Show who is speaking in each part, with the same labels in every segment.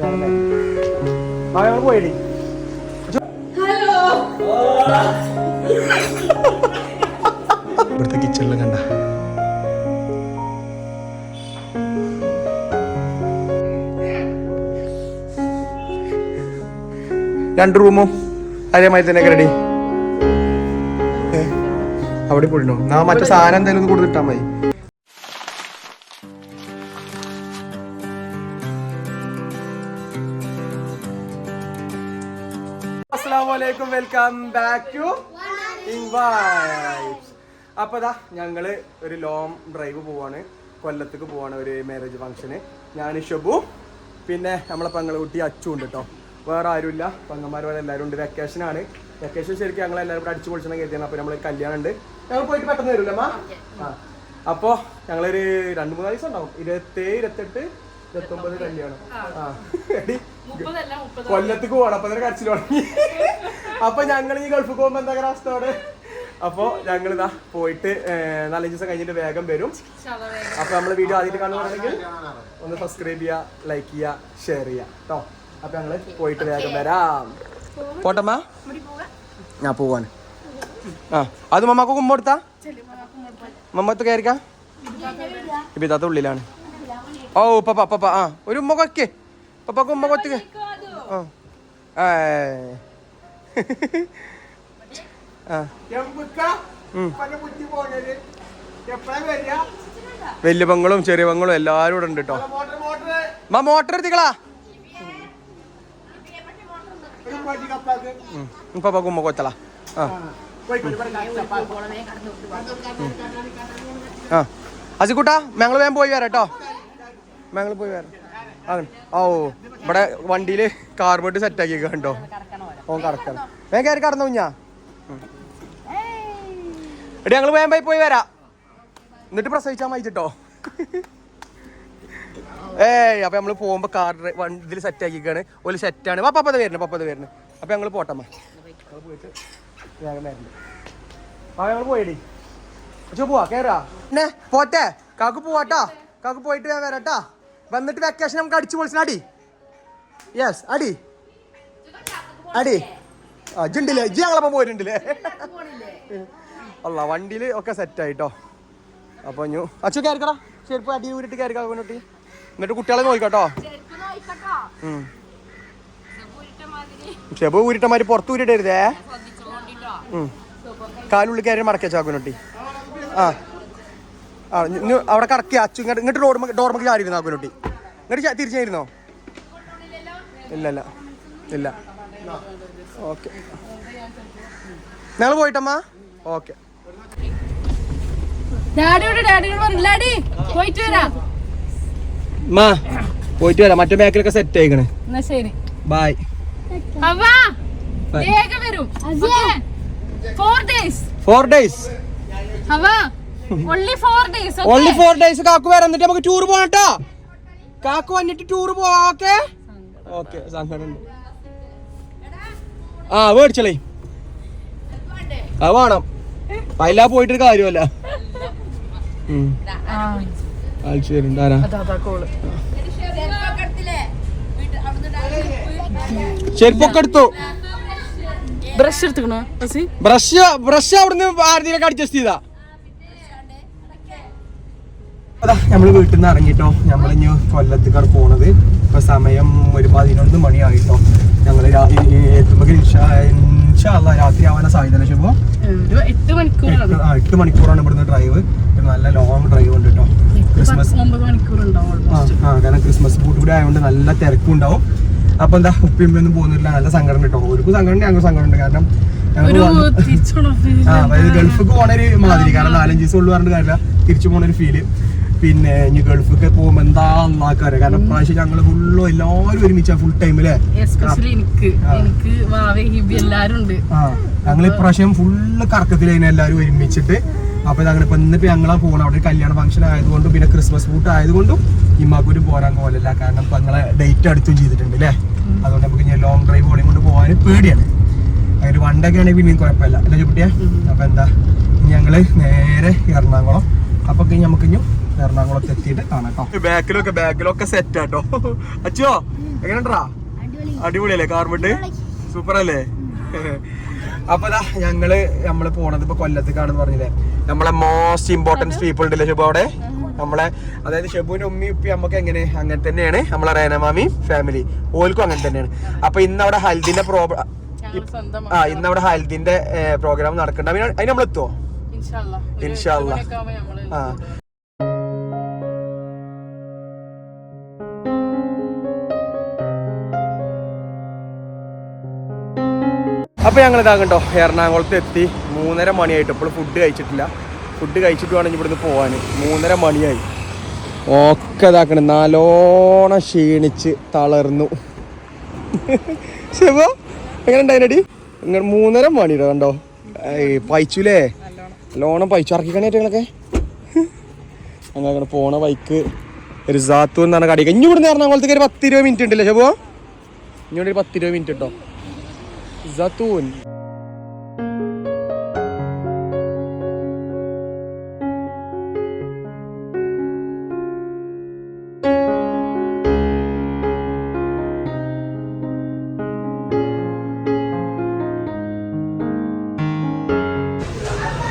Speaker 1: ഞങ്ങൾ പോയിടി ഇവിടുത്തെ കിച്ചണിലും കണ്ട. രണ്ട് റൂമും അതേമാതിരി തന്നെ റെഡി അവിടെ പോയിട്ടുണ്ടോ നാ മറ്റേ സാധനം എന്തെങ്കിലും ഒന്ന് കൊടുത്തിട്ടാ മതി. അസ്സലാമലൈക്കും വെൽക്കം ബാക്ക് ടു അപ്പൊ ഇതാ ഞങ്ങൾ ഒരു ലോങ് ഡ്രൈവ് പോവാണ്. കൊല്ലത്തേക്ക് പോവാണ് ഒരു മാരേജ് ഫംഗ്ഷന് ഞാൻ ഷബു പിന്നെ നമ്മളെ പെങ്ങളുകുട്ടി അച്ചു ഉണ്ട് കേട്ടോ വേറെ ആരുമില്ല. പങ്ങന്മാർ പോലെ എല്ലാവരും ഉണ്ട്. വെക്കേഷൻ ആണ്. വെക്കേഷൻ ശരിക്കും ഞങ്ങൾ എല്ലാവരും കൂടെ അടിച്ചു പൊളിച്ചണം കരുതിയാണ്. അപ്പൊ നമ്മൾ കല്യാണം ഉണ്ട്. ഞങ്ങൾ പോയിട്ട് പെട്ടെന്ന് വരില്ല അമ്മ? ആ. ഞങ്ങളൊരു രണ്ട് മൂന്ന് ദിവസം ഉണ്ടാവും. ഇരുപത്തേഴ് ഇരുപത്തെട്ട് ഇരുപത്തൊമ്പത് കല്യാണം. ആ. എടി കൊല്ലത്തേക്ക് പോകണം അപ്പൊ അതിന് കരച്ചിൽ തുടങ്ങി. അപ്പൊ ഞങ്ങൾ ഈ ഗൾഫ് പോകുമ്പോ എന്താ അവസ്ഥ അവിടെ? അപ്പൊ ഞങ്ങൾ ഇതാ പോയിട്ട് നാലഞ്ച് ദിവസം കഴിഞ്ഞിട്ട് വേഗം വരും. അപ്പൊ നമ്മൾ വീഡിയോ ആദ്യമായിട്ട് കാണുകയാണെങ്കിൽ ഒന്ന് സബ്സ്ക്രൈബ് ചെയ്യുക ലൈക്ക് ചെയ്യുക ഷെയർ ചെയ്യുക കേട്ടോ അപ്പൊ ഞങ്ങൾ പോയിട്ട് വേഗം വരാം. പോട്ടമ്മ? ഞാൻ പോവാണ്. ആ അത് മമ്മക്ക് കുമ്പ കൊടുത്താ? മമ്മത്ത് കയറിക്ക? ഇപ്പൊ ഇതാത്ത ഉള്ളിലാണ്. ഓ പപ്പ പപ്പ ആ ഒരു ഉമ്മ കൊക്കെ പപ്പക്ക് ഉമ്മ കൊത്തുക ആ. വലിയ പങ്ങളും ചെറിയ പങ്ങളും എല്ലാരും ഇവിടെ ഉണ്ട് കേട്ടോ മാ മോട്ടർ എടുത്തിക്കളാ പപ്പ ഉമ്മ കൊത്തളാ ആ ആ അസിക്കൂട്ടാ ഞങ്ങൾ വേഗം പോയി വരാം കേട്ടോ ഞങ്ങൾ പോയി വരാം. അങ്ങനെ ഓ ഇവിടെ വണ്ടിയിൽ കാർബോട്ട് സെറ്റ് ആക്കി കണ്ടോ? ഓ കറക്കണം. വേഗം കയറി കടന്നു കുഞ്ഞാ. എടി ഞങ്ങൾ വേഗം പോയി പോയി വരാം. എന്നിട്ട് പ്രസവിച്ചാൽ മതിച്ചിട്ടോ ഏയ് അപ്പൊ നമ്മൾ പോകുമ്പോ കാർ വണ്ടിയിൽ സെറ്റ് ആക്കിക്കാണ് ഒരു സെറ്റാണ് പപ്പത് വരുന്നു പപ്പത് വരുന്നു അപ്പൊ ഞങ്ങൾ പോട്ടമ്മ പോയിട്ട് ആ പോയടി. പോവാ കേറാ. പിന്നെ പോട്ടെ. കാക്ക് പോവാട്ടാ കാക്ക് പോയിട്ട് ഞാൻ വരാട്ടാ. വന്നിട്ട് വെക്കേഷൻ നമുക്ക് അടിച്ചു പൊളിച്ചാൽ അടി യെസ് അടി. അടി. ആ ജിണ്ടില്ലേ ജി ഞങ്ങളപ്പം പോയിട്ടുണ്ടല്ലേ? അല്ല വണ്ടിയിൽ ഒക്കെ സെറ്റ് ആയിട്ടോ. അപ്പൊ ഞു അച്ചു കയറിക്കടാ. ചെരുപ്പ് അടി ഊരിട്ട് കയറിക്കാ കുട്ടി എന്നിട്ട് കുട്ടികളെ നോക്കിക്കോട്ടോ. ഷെബു ഊരിട്ടമാര് പുറത്ത് ഊരിട്ടരുതേ ഉം. കാലുള്ളിൽ കയറി മടക്കിയ ചാക്കുനൊട്ടി ആ. ആ അവിടെ കറക്കി അച്ചു. ഇങ്ങോട്ട് ഇങ്ങോട്ട് ഡോർമ ഡോർമക്ക് ചാടിയിരുന്നു ആക്കുനൊട്ടി ഇങ്ങോട്ട് തിരിച്ചായിരുന്നോ ഇല്ല ഇല്ല ഇല്ല. ഓക്കെ. ഞങ്ങൾ പോയിട്ടമ്മ? ഓക്കെ.
Speaker 2: പോയിട്ട് വരാം.
Speaker 1: മാ പോയിട്ട് വരാം. മറ്റേ ബാക്കിലൊക്കെ സെറ്റ് ആയിക്കണേ.
Speaker 2: വരും. Four days
Speaker 1: four days only four days കാക്കു വരാം. എന്നിട്ട് നമുക്ക് ടൂർ പോകണം കേട്ടോ കാക്കു വന്നിട്ട് ടൂർ പോവാം ഓക്കെ ഓക്കെ സങ്കടം ആ മേടിച്ചളേ. അത് വേണം. പൈല പോയിട്ടൊരു കാര്യമല്ല. ചെരുപ്പൊക്കെ എടുത്തു.
Speaker 2: ബ്രഷ് എടുത്തുക്കണോ
Speaker 1: ബ്രഷ് ബ്രഷ് അവിടുന്ന് ആരുടെയൊക്കെ അഡ്ജസ്റ്റ് ചെയ്താ. അതാ നമ്മൾ വീട്ടിൽ നിന്ന് ഇറങ്ങിട്ടോ നമ്മളിഞ്ഞ് കൊല്ലത്തേക്കാണ് പോണത്. ഇപ്പൊ സമയം ഒരു പതിനൊന്ന് മണിയായിട്ടോ. ഞങ്ങൾ രാ- ഈ- ഈ എത്തുമ്പോ ഇൻഷാല്ല രാത്രി ആവാനാ സാധ്യത ശുഭം
Speaker 2: ഒരു എട്ട് മണിക്കൂറാണ്
Speaker 1: ആ എട്ട് മണിക്കൂറാണ് ഇവിടുന്ന് ഡ്രൈവ് നല്ല ലോങ് ഡ്രൈവ് ഉണ്ട് കേട്ടോ ക്രിസ്മസ് ആ കാരണം ക്രിസ്മസ് ബൂട്ട് കൂടെ ആയതുകൊണ്ട് നല്ല തിരക്കും ഉണ്ടാവും. അപ്പൊ എന്താ ഉപ്പിയൊന്നും പോകുന്നില്ല നല്ല സങ്കടം കേട്ടോ ഓർക്കും സങ്കടം ഉണ്ട് ഞങ്ങൾക്ക് സങ്കടം ഉണ്ട്. കാരണം ഗൾഫ്
Speaker 2: ഒരു
Speaker 1: ഗൾഫിക്ക് പോണ ഒരു മാതിരി. കാരണം നാലഞ്ച് ദിവസം ഉള്ളു പറഞ്ഞിട്ട് കാര്യമില്ല. തിരിച്ചു പോണ ഒരു ഫീൽ പിന്നെ ഇനി ഗൾഫൊക്കെ പോകുമ്പോ എന്താ നന്നാക്കാറ് കാരണം പ്രാവശ്യം ഞങ്ങൾ ഫുള്ള് എല്ലാരും ഒരുമിച്ച ഫുൾ ടൈം അല്ലേ
Speaker 2: എസ്പെഷ്യലി എനിക്ക്. എനിക്ക് വാവേ എല്ലാരും ഉണ്ട്.
Speaker 1: ആ. ഞങ്ങൾ ഇപ്രാവശ്യം ഫുള്ള് കറക്കത്തിലായിരുന്നു എല്ലാരും ഒരുമിച്ചിട്ട്. അപ്പൊ ഞങ്ങൾ ഇപ്പൊ ഇന്നിപ്പോ ഞങ്ങളാ പോകണം അവിടെ കല്യാണ ഫംഗ്ഷൻ ആയതുകൊണ്ടും പിന്നെ ക്രിസ്മസ് ഫുഡ് ആയതുകൊണ്ടും ഇമ്മാക്കൂര് പോരാൻ പോലല്ല കാരണം ഇപ്പൊ ഞങ്ങളെ ഡേറ്റ് അടുത്തും ചെയ്തിട്ടുണ്ട് അല്ലേ അതുകൊണ്ട് നമുക്ക് ഇനി ലോങ് ഡ്രൈവ് ഓടി കൊണ്ട് പോകാൻ പേടിയാണ്. അതിന് വണ്ടൊക്കെ ആണെങ്കിൽ പിന്നെയും കുഴപ്പമില്ല. അല്ലേ കുട്ടിയാ അപ്പൊ എന്താ? ഞങ്ങൾ നേരെ എറണാകുളം. അപ്പൊ നമുക്ക് ഇനി എറണാകുളത്ത് എത്തിയിട്ട് കാണാം കേട്ടോ ബാക്കിലൊക്കെ ബാക്കിലൊക്കെ സെറ്റ് ആട്ടോ. അച്ഛോ എങ്ങനെണ്ടാ അടിപൊളിയല്ലേ കാർമുണ്ട് സൂപ്പർ അല്ലേ അപ്പൊ ദാ ഞങ്ങൾ നമ്മൾ പോണത് ഇപ്പൊ കൊല്ലത്തേക്കാണെന്ന് പറഞ്ഞില്ലേ? നമ്മളെ മോസ്റ്റ് ഇമ്പോർട്ടൻസ് പീപ്പിൾ ഉണ്ടല്ലേ ഷെബു അവിടെ? നമ്മളെ അതായത് ഷെബുവിന്റെ ഉമ്മി ഉപ്പി നമുക്ക് എങ്ങനെ അങ്ങനെ തന്നെയാണ്. നമ്മളെ റേനമാമി ഫാമിലി ഓൽക്കും അങ്ങനെ തന്നെയാണ്. അപ്പൊ ഇന്ന് അവിടെ ഹൽദിന്റെ പ്രോഗ്രാം ആ ഇന്ന് അവിടെ ഹൽദിന്റെ പ്രോഗ്രാം നടക്കണ്ട അതിന് അതിന് നമ്മൾ എത്തുവോ
Speaker 2: ഇൻഷാല്ലാ
Speaker 1: ആ. അപ്പൊ ഞങ്ങൾ ഇതാകണ്ടോ എറണാകുളത്ത് എത്തി. മൂന്നര മണിയായിട്ട്. ഇപ്പോൾ ഫുഡ് കഴിച്ചിട്ടില്ല. ഫുഡ് കഴിച്ചിട്ട് വേണം ഇവിടുന്ന് പോകാൻ മൂന്നര മണിയായി. ഒക്കെ ഇതാക്കണം. നല്ലോണം ക്ഷീണിച്ച് തളർന്നു. ശിവ എങ്ങനെ ഉണ്ടായിനടി ഇങ്ങനെ മൂന്നര മണിയുടെ കണ്ടോ? ഏയ് പൈച്ചുലേ നല്ലോണം പൈച്ചു ഇറക്കിക്കണേറ്റങ്ങളൊക്കെ അങ്ങനെ പോണ ബൈക്ക് റിസാത്തു എന്നാണ് കടി ഇനി ഇവിടുന്ന് എറണാകുളത്തേക്ക് ഒരു പത്തിരുപത് മിനിറ്റ് ഉണ്ടല്ലേ ശബോ ഇനി ഇവിടെ ഒരു പത്തിരുപത് മിനിറ്റ് ഉണ്ടോ? റിസാത്തൂൻ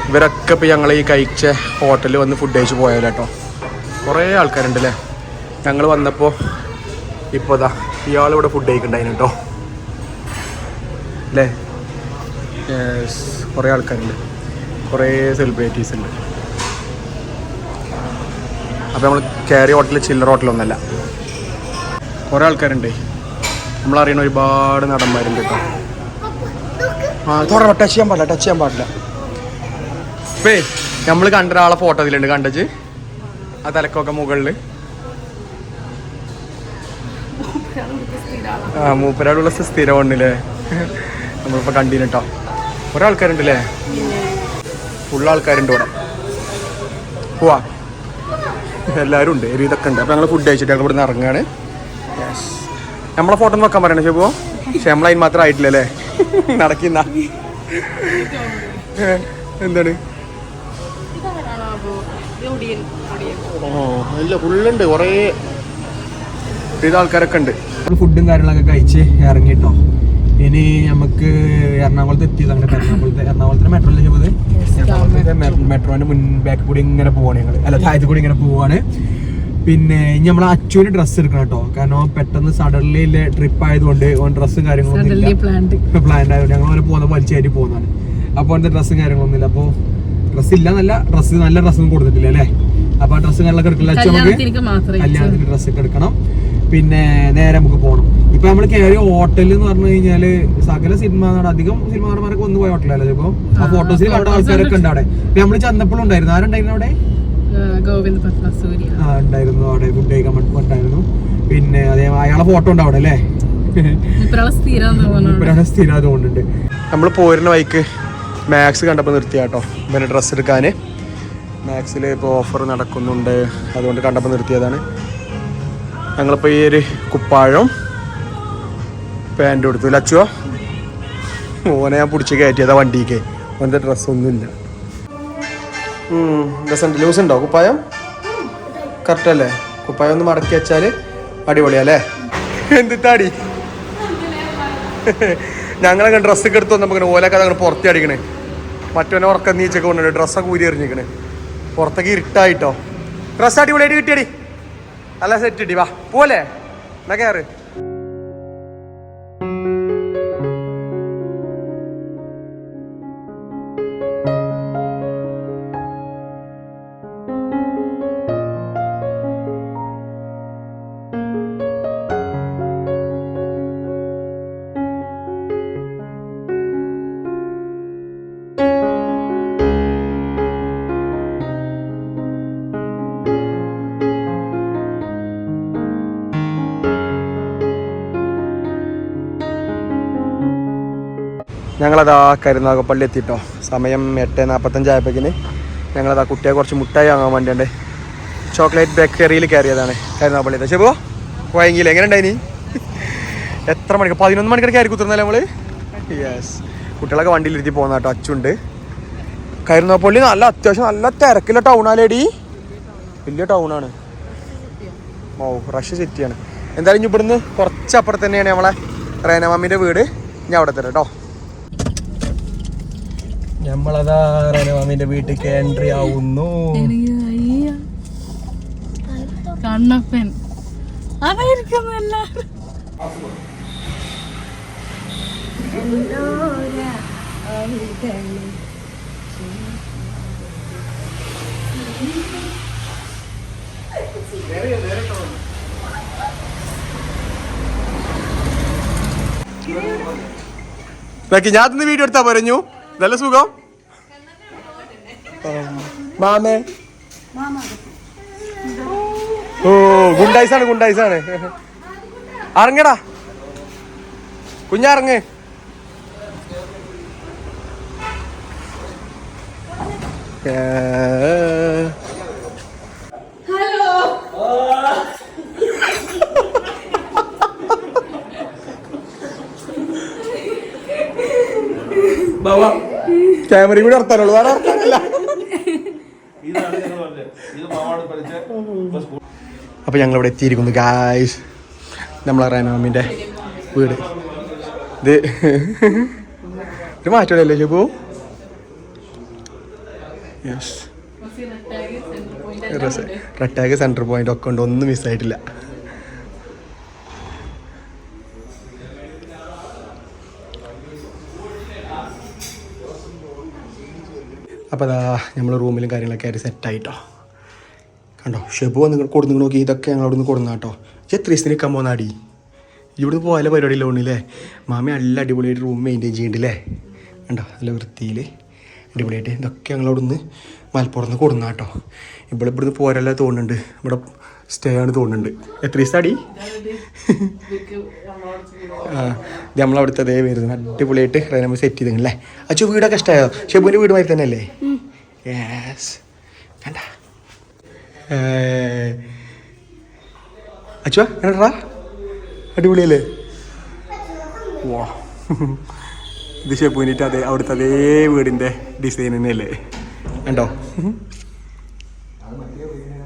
Speaker 1: ഇവരൊക്കെ ഇപ്പം ഞങ്ങൾ ഈ കഴിച്ച ഹോട്ടലിൽ വന്ന് ഫുഡ് കഴിച്ച് പോയാലോ കേട്ടോ കുറേ ആൾക്കാരുണ്ടല്ലേ? ഞങ്ങൾ വന്നപ്പോൾ ഇപ്പോൾ ഇതാ ഇയാളിവിടെ ഫുഡ് കഴിക്കണ്ടായിരുന്നു കേട്ടോ അല്ലേ കുറേ ആൾക്കാരുണ്ട്. കുറേ സെലിബ്രിറ്റീസ് ഉണ്ട്. അപ്പോൾ നമ്മൾ കയറിയ ഹോട്ടൽ ചില്ലർ ഹോട്ടലൊന്നല്ല കുറേ ആൾക്കാരുണ്ട്. നമ്മളറിയണ ഒരുപാട് നടന്മാരുണ്ട് കേട്ടോ. ആ ടച്ച് ചെയ്യാൻ പാടില്ല ടച്ച് ചെയ്യാൻ പാടില്ല. അപ്പേ നമ്മൾ കണ്ട ഒരാളെ ഫോട്ടോ ഇതിലുണ്ട് കണ്ടച്ച് ആ തലക്കൊക്കെ മുകളിൽ ആ മൂപ്പരാളുള്ള സ്ഥിരം ഉണ്ടല്ലേ നമ്മളിപ്പോ കണ്ടീന് കേട്ടോ ഒരാൾക്കാരുണ്ട് അല്ലേ ഫുൾ ആൾക്കാരുണ്ട് ഇവിടെ. പോവാ. എല്ലാവരും ഉണ്ട്. ഒരു ഇതൊക്കെ ഉണ്ട്. അപ്പം ഞങ്ങൾ ഫുഡ് കഴിച്ചിട്ട് ഞങ്ങൾ ഇവിടുന്ന് ഇറങ്ങുകയാണ് യെസ് നമ്മളെ ഫോട്ടോ നോക്കാൻ പറയണേ ഷെബോ. പക്ഷെ നമ്മളതിന് മാത്രം ആയിട്ടില്ല അല്ലേ നടക്കുന്ന എന്താണ്. ഓ ഇല്ല ഫുള്ളുണ്ട്. കുറേ ഇത് ആൾക്കാരൊക്കെ ഉണ്ട്. ഫുഡും കാര്യങ്ങളൊക്കെ കഴിച്ച് ഇറങ്ങിട്ടോ. ഇനി നമുക്ക് എറണാകുളത്ത് എത്തിയത് അങ്ങനെ എറണാകുളത്ത് എറണാകുളത്തിന് മെട്രോ അല്ലേ പോയത് എറണാകുളത്തെ മെട്രോന്റെ മുൻ ബാക്ക് കൂടി ഇങ്ങനെ പോവാണ് ഞങ്ങൾ അല്ല താഴത്ത് കൂടി ഇങ്ങനെ പോവാണ്. പിന്നെ ഇനി നമ്മൾ അച്ചുവിന് ഡ്രസ്സ് എടുക്കണം കേട്ടോ. കാരണം പെട്ടെന്ന് സഡൻലി ട്രിപ്പ് ആയതുകൊണ്ട് ഓൻ ഡ്രസ്സും കാര്യങ്ങളൊന്നും ഇല്ല.
Speaker 2: പ്ലാൻഡ്
Speaker 1: പ്ലാൻ ആയതുകൊണ്ട് ഞങ്ങൾ അങ്ങനെ പോകുന്ന വലിച്ചേരി പോകുന്നതാണ് അപ്പോൾ അവന്റെ ഡ്രസ്സും കാര്യങ്ങളൊന്നും ഇല്ല. അപ്പോൾ ഡ്രസ്സ് ഇല്ല നല്ല ഡ്രസ്സ് നല്ല ഡ്രസ്സൊന്നും കൊടുത്തിട്ടില്ല അല്ലേ? അപ്പോൾ ആ ഡ്രസ്സും കാര്യങ്ങളൊക്കെ എടുക്കില്ല
Speaker 2: അച്ഛൻ
Speaker 1: കല്യാണത്തിന് ഡ്രസ്സൊക്കെ എടുക്കണം. പിന്നെ നേരെ നമുക്ക് പോകണം ഇപ്പൊ നമ്മൾ കയറിയ ഹോട്ടൽ എന്ന് പറഞ്ഞു കഴിഞ്ഞാൽ സകല സിനിമ നട അധികം സിനിമ നടന്മാരൊക്കെ ഒന്ന് പോയ ഹോട്ടലല്ലേ ഇപ്പൊ? ആ ഫോട്ടോസിൽ കണ്ട ആൾക്കാരൊക്കെ ഉണ്ട് അവിടെ. ഇപ്പൊ നമ്മൾ ചെന്നപ്പോഴും ഉണ്ടായിരുന്നു. ആരുണ്ടായിരുന്നു അവിടെ?
Speaker 2: ഗോവിന്ദ് സൂര്യ
Speaker 1: ആ ഉണ്ടായിരുന്നു. അവിടെ ഫുഡ് കഴിക്കാൻ ഉണ്ടായിരുന്നു പിന്നെ അതേ അയാളെ ഫോട്ടോ ഉണ്ട് അവിടെ അല്ലേ?
Speaker 2: സ്ഥിരം തോന്നുന്നു.
Speaker 1: ഇവരാണ് സ്ഥിരം അതുകൊണ്ടുണ്ട് നമ്മൾ പോരുന്ന മാക്സ് കണ്ടപ്പോൾ നിർത്തിയ കേട്ടോ പിന്നെ ഡ്രസ്സ് എടുക്കാൻ മാക്സിൽ ഇപ്പോൾ ഓഫർ നടക്കുന്നുണ്ട്. അതുകൊണ്ട് കണ്ടപ്പോൾ നിർത്തിയതാണ്. ഞങ്ങളിപ്പോൾ ഈ ഒരു കുപ്പാഴം പാന്റ് കൊടുത്തു ലച്ചുവോ ഓനെ ഞാൻ പിടിച്ച് കയറ്റിയതാ വണ്ടിക്ക്. ഓന്റെ ഡ്രസ്സൊന്നുമില്ല ഡ്രസ്സുണ്ട് ലൂസ് ഉണ്ടോ? കുപ്പായം? കറക്റ്റ് അല്ലേ? കുപ്പായം ഒന്ന് മടക്കി വെച്ചാൽ അടിപൊളിയല്ലേ? എന്തിട്ടാടി ഞങ്ങളങ്ങനെ ഡ്രസ്സൊക്കെ എടുത്ത് വന്നപ്പോൾ ഇങ്ങനെ ഓലൊക്കെ അങ്ങനെ പുറത്തി അടിക്കണേ. മറ്റവനെ ഉറക്കം നീച്ചൊക്കെ കൊണ്ടുണ്ട് ഡ്രസ്സൊക്കെ ഊരി എറിഞ്ഞിക്കണേ. പുറത്തേക്ക് ഇരുട്ടായിട്ടോ. ഡ്രസ്സ് അടിപൊളിയായിട്ട് കിട്ടിയടി. നല്ല സെറ്റ് കിട്ടി വാ. പോലെ എന്നാ കയറ്. ഞങ്ങളതാ കരുനാഗപ്പള്ളി എത്തിട്ടോ. സമയം എട്ട് നാൽപ്പത്തഞ്ചായപ്പോഴേക്കിന് ഞങ്ങളതാ കുട്ടിയെ കുറച്ച് മുട്ടായി വാങ്ങാൻ വേണ്ടിയുണ്ട്. ചോക്ലേറ്റ് ബേക്കറിയിൽ കയറിയതാണ് കരുനാഗപ്പള്ളി പക്ഷേ പോ പോയെങ്കിൽ എങ്ങനെ ഉണ്ടായിനി എത്ര മണിക്ക്? പതിനൊന്ന് മണിക്ക് കയറി കുത്തുന്നല്ലേ നമ്മൾ യെസ് കുട്ടികളൊക്കെ വണ്ടിയിലിരുത്തി പോകുന്ന കേട്ടോ അച്ചുണ്ട്. കരുനാഗപ്പള്ളി നല്ല അത്യാവശ്യം നല്ല തിരക്കില്ല ടൗണാലേടി വലിയ ടൗണാണ്. ഓ റഷ് സിറ്റിയാണ് എന്തായാലും ഇവിടുന്ന് കുറച്ച് അപ്പുറത്ത് തന്നെയാണ് നമ്മളെ റേനമാമിന്റെ വീട്. ഞാൻ അവിടെ തരാം കേട്ടോ. നമ്മളതാ നിന്റെ വീട്ടിൽ എൻട്രി ആവുന്നു.
Speaker 2: കണ്ണപ്പൻ. അതായിരിക്കും എല്ലാരും
Speaker 1: ബാക്കി ഞാൻ വീഡിയോ എടുത്താ പറഞ്ഞു നല്ല സുഖം? മാമേ. ഓ ഗുണ്ടായിസാണ് ഗുണ്ടായിസാണ്. അറങ്ങടാ. കുഞ്ഞറങ്ങ്. ബാബാ ക്യാമറയും കൂടി നടത്താനുള്ളൂ. വേറെ നടത്താനല്ല അപ്പൊ ഞങ്ങൾ ഇവിടെ എത്തിയിരിക്കുന്നു ഗായ്സ് നമ്മളെ റേനാമിന്റെ വീട്. ഇത് ഒരു മാറ്റമില്ലല്ലേ ഷെബു? യെസ് റെട്ടാഗ് സെന്റർ പോയിന്റ് ഒക്കെ ഉണ്ട്. ഒന്നും മിസ്സായിട്ടില്ല അപ്പോൾ അതാ നമ്മൾ റൂമിലും കാര്യങ്ങളൊക്കെ ആയിട്ട് സെറ്റായിട്ടോ. കണ്ടോ? ഷെബു നിങ്ങൾ കൊടുത്തു നോക്കി. ഇതൊക്കെ ഞങ്ങൾ അവിടുന്ന് കൊടുന്ന കേട്ടോ ദിവസത്തിന് നിൽക്കാൻ പോന്നാടി? ഇവിടുന്ന് പോയാലേ പരിപാടി ലോണില്ലേ മാമി നല്ല അടിപൊളിയായിട്ട് റൂം മെയിന്റെയിൻ ചെയ്യണ്ടല്ലേ കണ്ടോ? നല്ല വൃത്തിയിൽ അടിപൊളിയായിട്ട് ഇതൊക്കെ ഞങ്ങൾ അവിടുന്ന് മലപ്പുറത്ത് കൊടുന്ന കേട്ടോ ഇവിടെ ഇവിടുന്ന് പോരല്ല തോന്നുന്നുണ്ട്. ഇവിടെ സ്റ്റേ ആണ് തോന്നുന്നുണ്ട്. എത്ര ദിവസം അടി ഇത് നമ്മളവിടുത്തെ അതേ വരുന്നത് അടിപൊളിയായിട്ട് നമ്മൾ സെറ്റ് ചെയ്തല്ലേ അച്ചു വീടൊക്കെ ഇഷ്ടമായോ ഷെബുവിന്റെ വീട് മാതിരി തന്നെ അല്ലേ യെസ് കണ്ട അച്ചുവാ എന്നാ അടിപൊളിയല്ലേ? വാ. ഇത് ഷെബുവിനിട്ട് അതേ അവിടുത്തെ അതേ വീടിന്റെ ഡിസൈൻ തന്നെയല്ലേ? കണ്ടോ?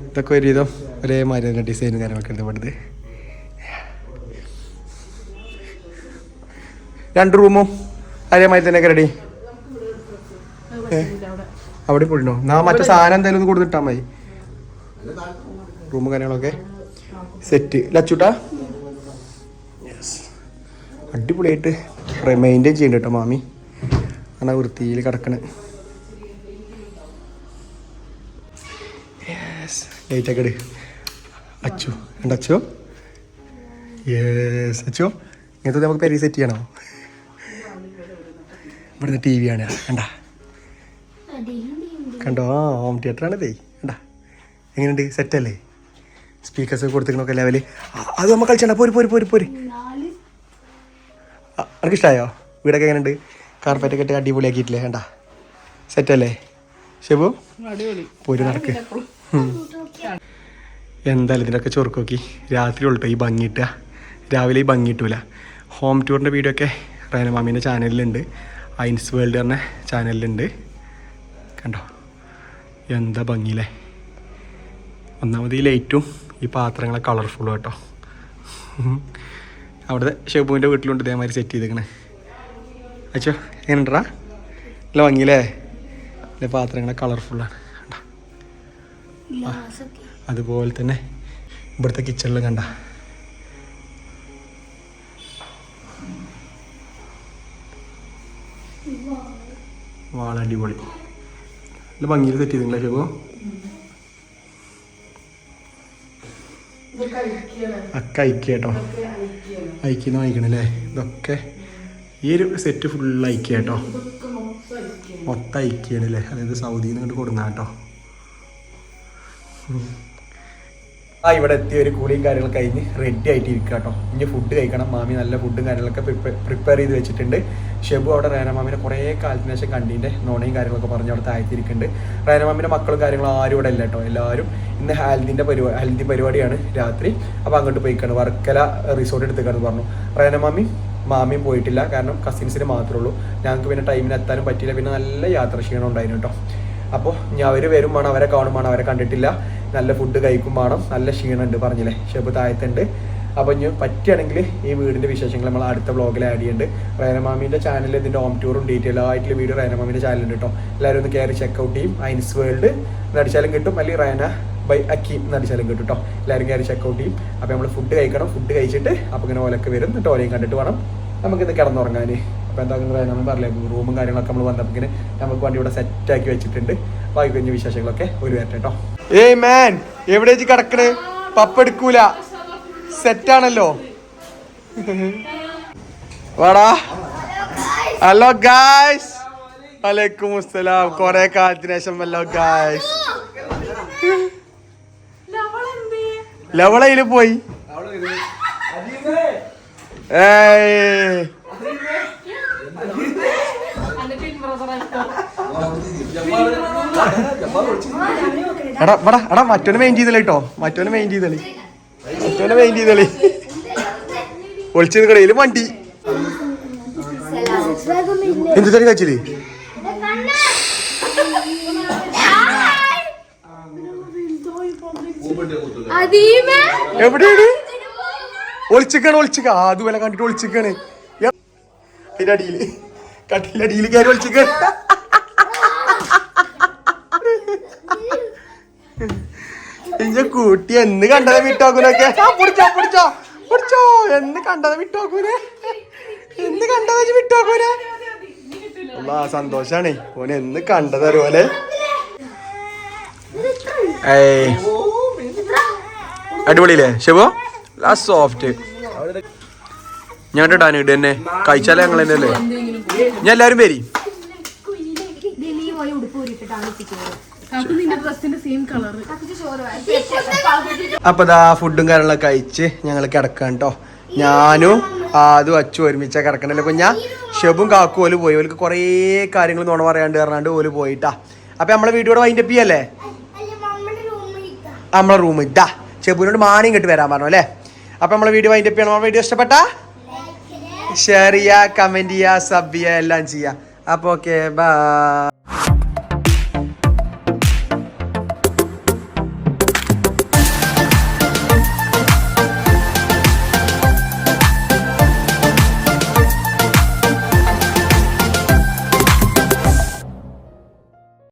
Speaker 1: ഇതൊക്കെ ഒരുവിധം ഒരേമാതിരി തന്നെ ഡിസൈനും കാര്യങ്ങളൊക്കെ ഉണ്ട് ഇവിടുത്തെ. രണ്ട് റൂമും അതേമാതിരി തന്നെ റെഡി അവിടെ. പോയിണ്ടോ നാ മറ്റേ സാധനം എന്തായാലും ഒന്ന് കൊടുത്തിട്ടാ മതി. റൂമും കാര്യങ്ങളൊക്കെ. സെറ്റ്. ലച്ചുട്ടാ? യെസ് അടിപൊളിയായിട്ട് മെയിന്റെയിൻ ചെയ്യണ്ട കേട്ടോ മാമി. അങ്ങനെ വൃത്തിയിൽ കിടക്കണ്. യെസ് ലൈറ്റൊക്കെ ഇട്. അച്ചു. ഉണ്ട് അച്ചു? യെസ് അച്ചു ഇങ്ങനത്തെ നമുക്ക് പെരി സെറ്റ് ചെയ്യണോ? ഇവിടുന്ന് ടി വി ആണ്. കണ്ടാ? കണ്ടോ? ആ ഹോം തിയേറ്റർ ആണ് ഇതേ കണ്ട? എങ്ങനെയുണ്ട്? സെറ്റല്ലേ സ്പീക്കേഴ്സ് കൊടുത്തിരിക്കണൊക്കെ ലെവൽ അത് നമ്മൾ കളിച്ചണ്ട. പോര് പോര് പോര് പോര്. അവർക്ക് ഇഷ്ടമായോ വീടൊക്കെ എങ്ങനെയുണ്ട്? കാർപ്പറ്റൊക്കെ ഇട്ട് അടിപൊളിയാക്കിയിട്ടില്ലേ? കണ്ടാ? സെറ്റല്ലേ ഷെബു?
Speaker 2: അടിപൊളി.
Speaker 1: പോര് നടക്ക്. എന്തായാലും ഇതിനൊക്കെ ചൊറുക്ക് നോക്കി. രാത്രി ഉള്ളട്ടോ ഈ ഭംഗി രാവിലെ ഈ ഭംഗി കിട്ടൂല. ഹോം ടൂറിന്റെ വീഡിയോ ഒക്കെ റേനമാമീന്റെ ചാനലിലുണ്ട് ഐൻസ് വേൾഡ് പറഞ്ഞ ചാനലിലുണ്ട് കണ്ടോ? എന്താ ഭംഗിയില്ലേ? ഒന്നാമത് ഈ ലൈറ്റും ഈ പാത്രങ്ങളെ കളർഫുള്ളും കേട്ടോ. അവിടുത്തെ ഷെബുവിന്റെ വീട്ടിലുണ്ട് ഇതേമാതിരി സെറ്റ് ചെയ്തേക്കണേ. അച്ഛോ എങ്ങനെയുണ്ടാ? നല്ല ഭംഗിയില്ലേ? അല്ലെ പാത്രങ്ങളെ കളർഫുള്ളാണ് കണ്ടോ? അതുപോലെ തന്നെ ഇവിടുത്തെ കിച്ചണിലും കണ്ട? വാള അടിപൊളി. നല്ല ഭംഗിയിൽ സെറ്റ് ചെയ്തിട്ടില്ല ശോഭോ അക്ക ഐക്യ കേട്ടോ ഐക്യെന്ന് വാങ്ങിക്കണല്ലേ? ഇതൊക്കെ ഈ ഒരു സെറ്റ് ഫുൾ ഐക്യട്ടോ മൊത്തം ഐക്യാണ് അതായത് സൗദിയിൽ നിന്ന് ഇങ്ങോട്ട് കൊടുന്ന കേട്ടോ ആ ഇവിടെ എത്തിയ ഒരു കൂളിയും കാര്യങ്ങളൊക്കെ കഴിഞ്ഞ് റെഡി ആയിട്ട് ഇരിക്കുക കേട്ടോ. ഇനി ഫുഡ് കഴിക്കണം. മാമി നല്ല ഫുഡും കാര്യങ്ങളൊക്കെ പ്രിപ്പയർ ചെയ്ത് വെച്ചിട്ടുണ്ട്. ഷെബു അവിടെ റേനമാമിനെ കുറേ കാലത്തിന് ശേഷം കണ്ടീന്റെ നോണയും കാര്യങ്ങളൊക്കെ പറഞ്ഞ് അവിടെ താഴ്ത്തിരിക്കുന്നുണ്ട് റേനമാമിന്റെ മക്കളും കാര്യങ്ങളും ആരും ഇവിടെ ഇല്ല കേട്ടോ. എല്ലാവരും ഇന്ന് ഹാൽദിന്റെ പരിപാടി ഹൽദി പരിപാടിയാണ് രാത്രി. അപ്പോൾ അങ്ങോട്ട് പോയിക്കാണ്. വർക്കല റിസോർട്ട് എടുത്തേക്കാണ് പറഞ്ഞു. റേനമാമി മാമിയും പോയിട്ടില്ല. കാരണം കസിൻസിന് മാത്രമേ ഉള്ളൂ. ഞങ്ങൾക്ക് പിന്നെ ടൈമിന് എത്താനും പറ്റിയില്ല. പിന്നെ നല്ല യാത്ര ക്ഷീണം ഉണ്ടായിരുന്നു കേട്ടോ. അപ്പോൾ ഞാൻ അവർ വരും വേണം അവരെ കാണും വേണം അവരെ കണ്ടിട്ടില്ല. നല്ല ഫുഡ് കഴിക്കും വേണം നല്ല ക്ഷീണമുണ്ട് പറഞ്ഞില്ലേ? ഷെബ് താഴത്തുണ്ട്. അപ്പോൾ ഇനി പറ്റുകയാണെങ്കിൽ ഈ വീടിന്റെ വിശേഷങ്ങൾ നമ്മൾ അടുത്ത വ്ളോഗിൽ ആഡ് ചെയ്യുന്നുണ്ട് റൈനമാമിന്റെ ചാനലിൽ ഇതിന്റെ ഹോം ടൂറും ഡീറ്റെയിൽ ആയിട്ടുള്ള വീഡിയോ റൈനമാമിന്റെ ചാനലുണ്ട് കേട്ടോ. എല്ലാവരും ഒന്ന് കയറി ചെക്കൗട്ട് ചെയ്യും. ഐൻസ് വേൾഡ് നടിച്ചാലും കിട്ടും. അല്ലെങ്കിൽ റൈന ബൈ അക്കീം നടിച്ചാലും കിട്ടും കേട്ടോ. എല്ലാവരും കയറി ചെക്കൗട്ട് ചെയ്യും. അപ്പോൾ നമ്മൾ ഫുഡ് കഴിക്കണം. ഫുഡ് കഴിച്ചിട്ട് അപ്പോൾ ഇങ്ങനെ ഓലൊക്കെ വരും. എന്നിട്ട് ഓലയും കണ്ടിട്ട് വേണം നമുക്കിത് കിടന്നുറങ്ങാൻ അപ്പോൾ എന്താ നമ്മൾ പറഞ്ഞില്ലേ റൂമും കാര്യങ്ങളൊക്കെ നമ്മൾ വന്നപ്പോൾ നമുക്ക് വണ്ടി ഇവിടെ സെറ്റാക്കി വെച്ചിട്ടുണ്ട്. ബാക്കി കഴിഞ്ഞ വിശേഷങ്ങളൊക്കെ ഒരു വരട്ടെ കേട്ടോ. ഏയ് മാൻ എവിടെ വെച്ച് കിടക്കണ്? പപ്പെടുക്കൂല സെറ്റാണല്ലോ വാടാ. ഹലോ ഗായ്സ് വലൈക്കും അസ്സലാം. കൊറേ കാലത്തിന് ശേഷം ഹലോ ഗായ്സ് ലവളയിൽ പോയി? ഏയ്. എടാ എടാ എടാ മറ്റോനെ മെയിൻ ചെയ്തല്ലേ കേട്ടോ മറ്റോനെ മെയിൻ ചെയ്തളി. മറ്റോനെ മെയിൻ ചെയ്തളി. ഒളിച്ചത് കടയിൽ വണ്ടി. എന്ത് തടി കച്ചിൽ? എവിടെയാണ്? ഒളിച്ചിക്കാണ് ഒളിച്ചിക്ക. അതുപോലെ കണ്ടിട്ട് ഒളിച്ചിക്കാണ്. അതിന്റെ അടിയിൽ കട്ടിലടിയിൽ കയറി ഒളിച്ചിക്കാണ് ഇഞ്ച കൂട്ടി എന്ന് കണ്ടത് വിട്ടോക്കൂനൊക്കെ. പിടിച്ചോ പിടിച്ചോ പിടിച്ചോ. എന്ന് കണ്ടത് വിട്ടോക്കൂനെ. എന്ന് കണ്ടത് വിട്ടോക്കൂനെ. ആ സന്തോഷാണേ. ഓന് എന്ന് കണ്ടത് അതുപോലെ അടിപൊളിയില്ലേ? ശിവോ? ആ സോഫ്റ്റ് ഞാൻ ഇടാൻ ഇട് തന്നെ കഴിച്ചാലേ ഞങ്ങൾ തന്നെ അല്ലേ? ഞാൻ എല്ലാരും പേരി
Speaker 2: അപ്പൊ
Speaker 1: അപ്പൊ ദാ ഫുഡും കാര്യങ്ങളൊക്കെ കഴിച്ച് ഞങ്ങൾ കിടക്കാൻ കേട്ടോ ഞാനും ആദ്യം അച്ചു ഒരുമിച്ച കിടക്കണല്ലേ. കുഞ്ഞാ ഷെബും കാക്കും ഓൽ പോയി. ഓർക്ക് കുറേ കാര്യങ്ങൾ നോണ പറയാണ്ട് പറഞ്ഞാണ്ട് ഓൽ പോയിട്ടാ. അപ്പൊ നമ്മളെ വീട്ടിലൂടെ വൈൻഡപ്പ് ചെയ്യല്ലേ? നമ്മളെ റൂം ഇതാ ഷെബുവിനോട് മാണിയും കെട്ട് വരാൻ പറഞ്ഞു അല്ലേ? അപ്പൊ നമ്മളെ വീഡിയോ വൈൻഡപ്പ് ചെയ്യണം? നമ്മളെ വീഡിയോ ഇഷ്ടപ്പെട്ട? ഷെയർ ചെയ്യുക കമന്റ് ചെയ്യുക സബ് ചെയ്യുക എല്ലാം ചെയ്യുക അപ്പൊ ഓക്കെ ബൈ